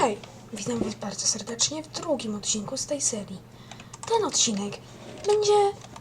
Hej, witam Was bardzo serdecznie w drugim odcinku z tej serii. Ten odcinek będzie,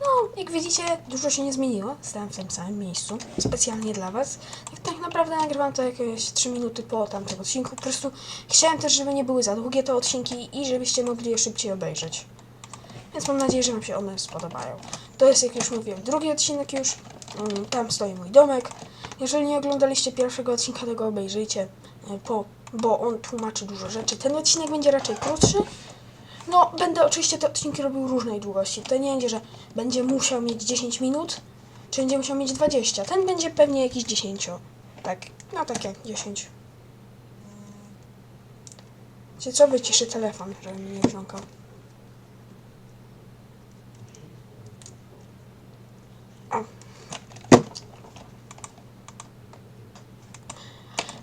no, jak widzicie, dużo się nie zmieniło. Stałem w tym samym miejscu, specjalnie dla Was. Tak, tak naprawdę nagrywam to jakieś 3 minuty po tamtym odcinku. Po prostu chciałem też, żeby nie były za długie te odcinki i żebyście mogli je szybciej obejrzeć. Więc mam nadzieję, że Wam się one spodobają. To jest, jak już mówiłem, drugi odcinek już. Mm, Tam stoi mój domek. Jeżeli nie oglądaliście pierwszego odcinka, to go obejrzyjcie, e, po, bo on tłumaczy dużo rzeczy. Ten odcinek będzie raczej krótszy. No, będę oczywiście te odcinki robił różnej długości. To nie będzie, że będzie musiał mieć 10 minut, czy będzie musiał mieć 20. Ten będzie pewnie jakiś 10. Tak, no tak jak 10. Wiecie co? Wyciszę telefon, żeby mi nie.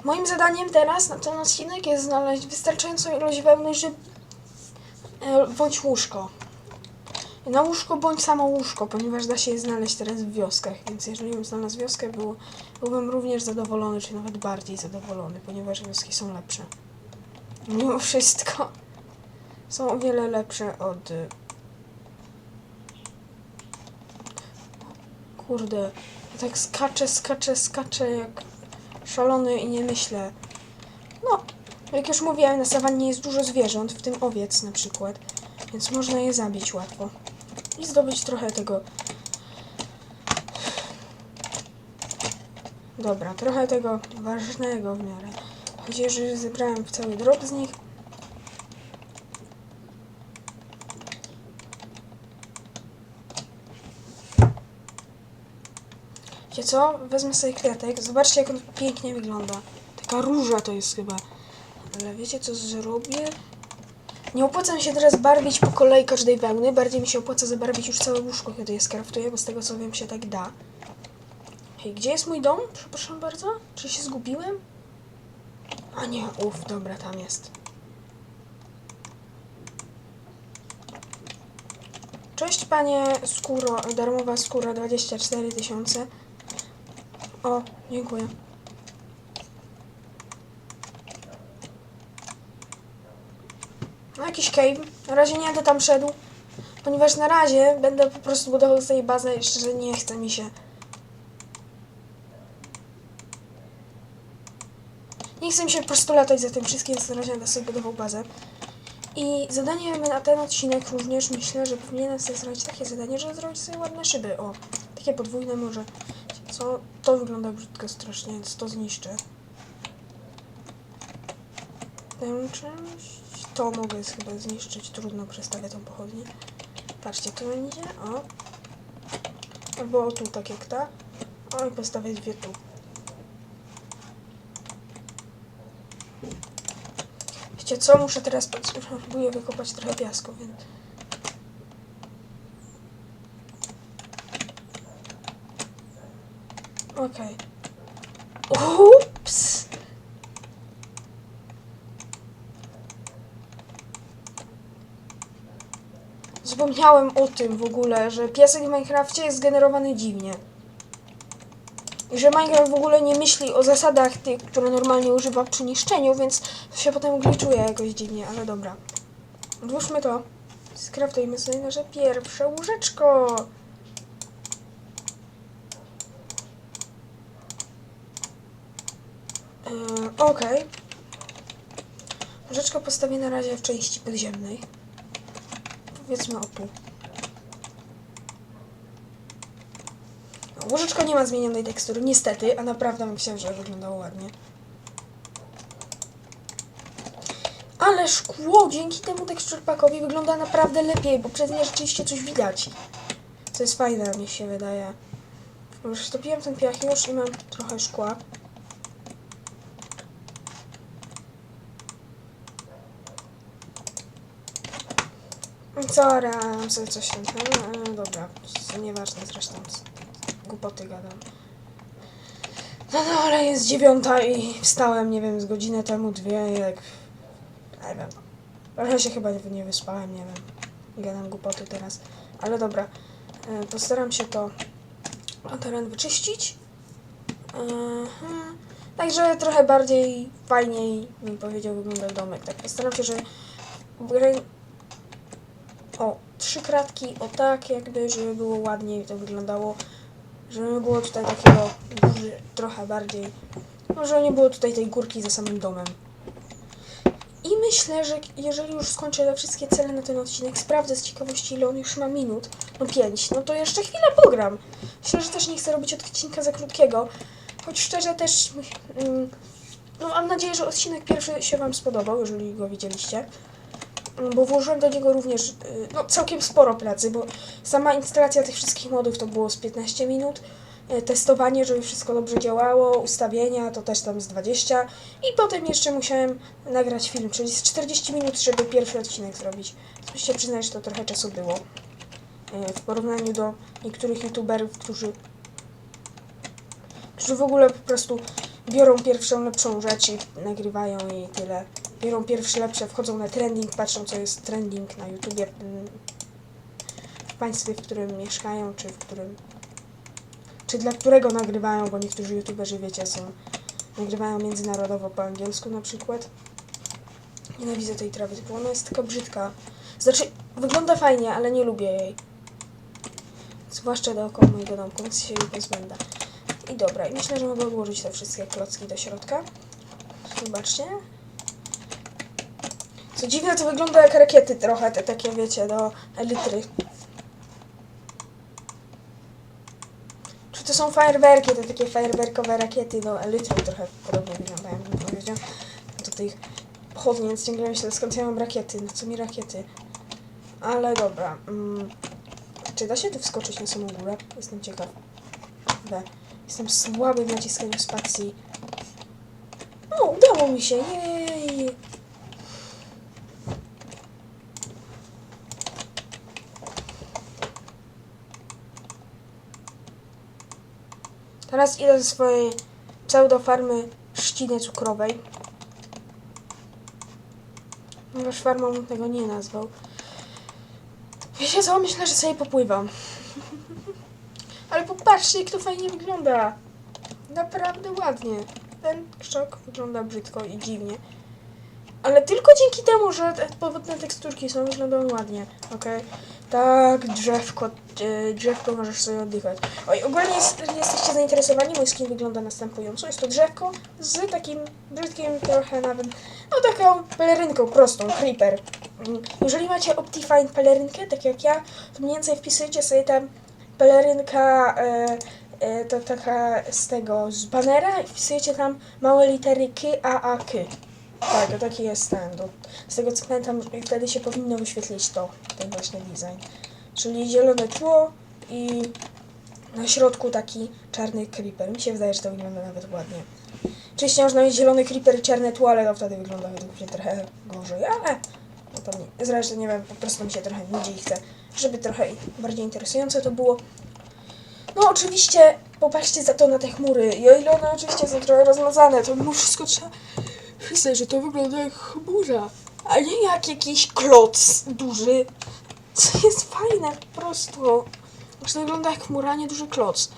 Moim zadaniem teraz na ten odcinek jest znaleźć wystarczającą ilość wełny, żeby e, bądź łóżko. Na łóżko bądź samo łóżko, ponieważ da się je znaleźć teraz w wioskach, więc jeżeli bym znalazł wioskę, był, byłbym również zadowolony, czy nawet bardziej zadowolony, ponieważ wioski są lepsze. Mimo wszystko są o wiele lepsze od... y, Kurde, ja tak skaczę, skaczę, skaczę jak szalony i nie myślę. No, jak już mówiłem, na sawannie jest dużo zwierząt, w tym owiec na przykład, więc można je zabić łatwo. I zdobyć trochę tego. Dobra, trochę tego ważnego w miarę. Chociaż już zebrałem cały drop z nich. Wiecie co? Wezmę sobie kwiatek. Zobaczcie, jak on pięknie wygląda. Taka róża to jest chyba. Ale wiecie, co zrobię? Nie opłaca mi się teraz barwić po kolei każdej wełny. Bardziej mi się opłaca zabarwić już całe łóżko, kiedy je skraftuję, bo z tego co wiem się tak da. Hej, gdzie jest mój dom? Przepraszam bardzo. Czy się zgubiłem? A nie, uff, dobra, tam jest. Cześć panie skóro, darmowa skóra 24 tysiące. O, dziękuję. No jakiś cave. Na razie nie będę tam szedł. Ponieważ na razie będę po prostu budował sobie bazę i szczerze nie chce mi się. Nie chcę mi się po prostu latać za tym wszystkim, więc na razie będę sobie budował bazę. I zadanie na ten odcinek również myślę, że powinienem sobie zrobić takie zadanie, żeby zrobić sobie ładne szyby. O, takie podwójne może. Co? To wygląda brzydko strasznie, więc to zniszczę. Tę część. To mogę chyba zniszczyć. Trudno przestawię tą pochodnię. Patrzcie, tu będzie. O. Albo tu, tak jak ta. O, i postawię dwie tu. Wiecie co? Muszę teraz spróbuję wykopać trochę piasku, więc... Okej. Ups! Zapomniałem o tym w ogóle, że piasek w Minecrafcie jest generowany dziwnie. I że Minecraft w ogóle nie myśli o zasadach tych, które normalnie używa przy niszczeniu, więc to się potem glitchuje jakoś dziwnie, ale dobra. Odłóżmy to. Skraftujmy sobie nasze pierwsze łóżeczko. Yy, Okej. Łóżeczko postawię na razie w części podziemnej. Powiedzmy o tu. No, Łożeczko nie ma zmienionej tekstury, niestety, a naprawdę myślałem, że wyglądało ładnie. Ale szkło dzięki temu texture packowi wygląda naprawdę lepiej, bo przez nie rzeczywiście coś widać. Co jest fajne, mi się wydaje. Już stopiłem ten piach już i mam trochę szkła. Co, mam sobie coś tam. No, dobra, to nieważne zresztą. Głupoty gadam. No, no ale jest dziewiąta i wstałem, nie wiem, z godzinę temu, dwie, jak... Nie wiem. Trochę się chyba nie, wyspałem, nie wiem. Gadam głupoty teraz. Ale dobra, e, postaram się to teren wyczyścić. Aha. Także trochę bardziej, fajniej, bym powiedział, wyglądał domek. Tak postaram się, że trzy kratki, o tak jakby, żeby było ładniej to wyglądało. Żeby było tutaj takiego duży, trochę bardziej, no, żeby nie było tutaj tej górki za samym domem. I myślę, że jeżeli już skończę te wszystkie cele na ten odcinek, sprawdzę z ciekawości, ile on już ma minut. No pięć, no to jeszcze chwilę pogram. Myślę, że też nie chcę robić odcinka za krótkiego. Choć szczerze też, mm, no mam nadzieję, że odcinek pierwszy się Wam spodobał, jeżeli go widzieliście. Mm, Bo włożyłem do niego również y, no, całkiem sporo pracy, bo sama instalacja tych wszystkich modów to było z 15 minut. y, Testowanie, żeby wszystko dobrze działało, ustawienia to też tam z 20 i potem jeszcze musiałem nagrać film, czyli z 40 minut, żeby pierwszy odcinek zrobić. Muszę przyznać, że to trochę czasu było. y, W porównaniu do niektórych youtuberów, którzy którzy w ogóle po prostu biorą pierwszą lepszą rzecz i nagrywają i tyle. Biorą pierwsze lepsze, wchodzą na trending, patrzą co jest trending na YouTubie mm, w państwie, w którym mieszkają, czy w którym czy dla którego nagrywają, bo niektórzy youtuberzy, wiecie, są nagrywają międzynarodowo po angielsku na przykład. Nienawidzę tej trawy, bo ona jest taka brzydka. Znaczy, wygląda fajnie, ale nie lubię jej. Zwłaszcza dookoła mojego domku, więc się jej pozbędę. I dobra, i myślę, że mogę odłożyć te wszystkie klocki do środka. Zobaczcie. Co dziwne, to wygląda jak rakiety trochę, te takie wiecie, do elitry. Czy to są fajerwerki, te takie fajerwerkowe rakiety do elitry trochę podobnie wyglądają, bym powiedział. Do tych pochodni, więc ciągle myślę, skąd ja mam rakiety, na co mi rakiety. Ale dobra. Mm. Czy da się tu wskoczyć na samą górę? Jestem ciekaw. Jestem słaby w naciskaniu spacji. O, udało mi się, jej! Teraz idę do swojej pseudofarmy trzciny cukrowej. Ponieważ farmą tego nie nazwał. Wiecie co? Myślę, że sobie popływam. Ale popatrzcie, jak to fajnie wygląda. Naprawdę ładnie. Ten krzak wygląda brzydko i dziwnie. Ale tylko dzięki temu, że te powodne teksturki są, wyglądają ładnie. Okej. Tak, drzewko, drzewko możesz sobie oddychać. Oj, ogólnie jest, jesteście zainteresowani, mój skin wygląda następująco. Jest to drzewko z takim brzydkim trochę nawet, no taką pelerynką prostą, creeper. Jeżeli macie Optifine pelerynkę, tak jak ja, to mniej więcej wpisujecie sobie tam pelerynka e, e, to taka z tego, z banera i wpisujecie tam małe litery K, A, A, K. Tak, to taki jest ten. Z tego co pamiętam, wtedy się powinno wyświetlić to, ten właśnie design. Czyli zielone tło i na środku taki czarny creeper. Mi się wydaje, że to wygląda nawet ładnie. Oczywiście można mieć zielony creeper i czarne tło, ale to wtedy wygląda według mnie trochę gorzej, ale no to nie. Zresztą nie wiem, po prostu mi się trochę nudzi i chcę, żeby trochę bardziej interesujące to było. No oczywiście popatrzcie za to na te chmury. I o ile one oczywiście są trochę rozmazane, to mimo wszystko trzeba przyznać, że to wygląda jak chmura, a nie jak jakiś kloc duży. Co jest fajne po prostu. To wygląda jak chmura, a nie duży kloc.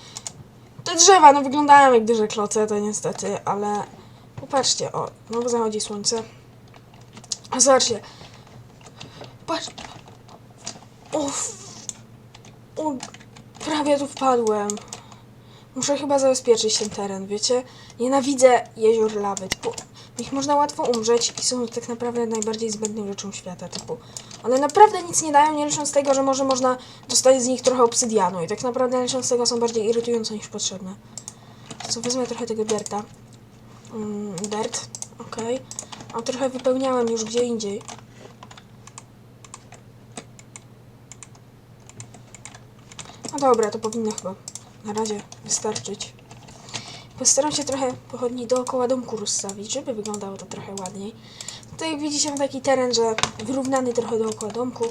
Te drzewa, no wyglądają jak duże kloce, to niestety, ale popatrzcie, o, znowu zachodzi słońce. A zobaczcie. Patrz. O, o, prawie tu wpadłem. Muszę chyba zabezpieczyć ten teren, wiecie? Nienawidzę jezior lawy, nich można łatwo umrzeć i są tak naprawdę najbardziej zbędną rzeczą świata, typu. One naprawdę nic nie dają, nie licząc tego, że może można dostać z nich trochę obsydianu i tak naprawdę nie licząc tego są bardziej irytujące niż potrzebne. Co, wezmę trochę tego derta. Mm, dirt, okej. A trochę wypełniałem już gdzie indziej. No dobra, to powinno chyba na razie wystarczyć. Postaram się trochę pochodni dookoła domku rozstawić, żeby wyglądało to trochę ładniej. Tutaj widzicie mam taki teren, że wyrównany trochę dookoła domku.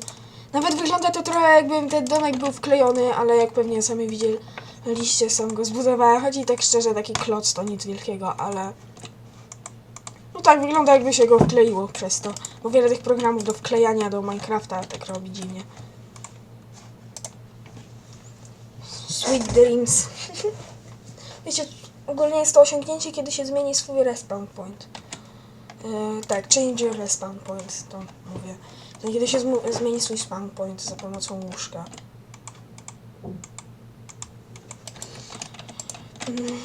Nawet wygląda to trochę jakby ten domek był wklejony, ale jak pewnie sami widzieliście, sam go zbudowałem. Chodzi tak szczerze, taki kloc to nic wielkiego, ale... No tak, wygląda jakby się go wkleiło przez to. Bo wiele tych programów do wklejania do Minecrafta tak robi dziwnie. Sweet dreams. Wiecie, ogólnie jest to osiągnięcie, kiedy się zmieni swój respawn point. Yy, tak, change respawn point, to mówię. Czyli Kiedy się zmieni swój spawn point za pomocą łóżka. Mm.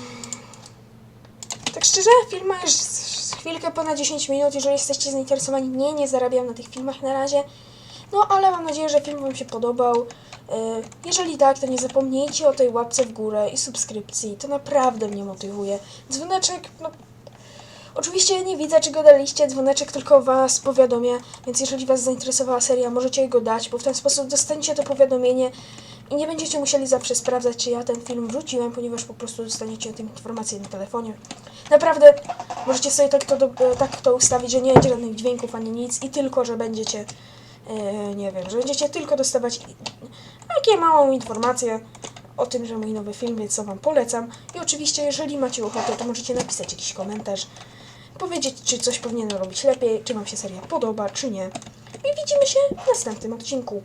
Tak szczerze, film ma już chwilkę ponad 10 minut. Jeżeli jesteście zainteresowani, nie, nie zarabiam na tych filmach na razie. No, ale mam nadzieję, że film Wam się podobał. Yy, Jeżeli tak, to nie zapomnijcie o tej łapce w górę i subskrypcji. To naprawdę mnie motywuje. Dzwoneczek, no. Oczywiście nie widzę, czy go daliście. Dzwoneczek tylko Was powiadomia, więc jeżeli Was zainteresowała seria, możecie go dać, bo w ten sposób dostaniecie to powiadomienie i nie będziecie musieli zawsze sprawdzać, czy ja ten film wrzuciłem, ponieważ po prostu dostaniecie o tym informacje na telefonie. Naprawdę możecie sobie tak to, tak to ustawić, że nie będzie żadnych dźwięków ani nic i tylko, że będziecie, e, nie wiem, że będziecie tylko dostawać takie małą informację o tym, że mój nowy film, więc to Wam polecam. I oczywiście, jeżeli macie ochotę, to możecie napisać jakiś komentarz, powiedzieć, czy coś powinienem robić lepiej, czy Wam się seria podoba, czy nie. I widzimy się w następnym odcinku.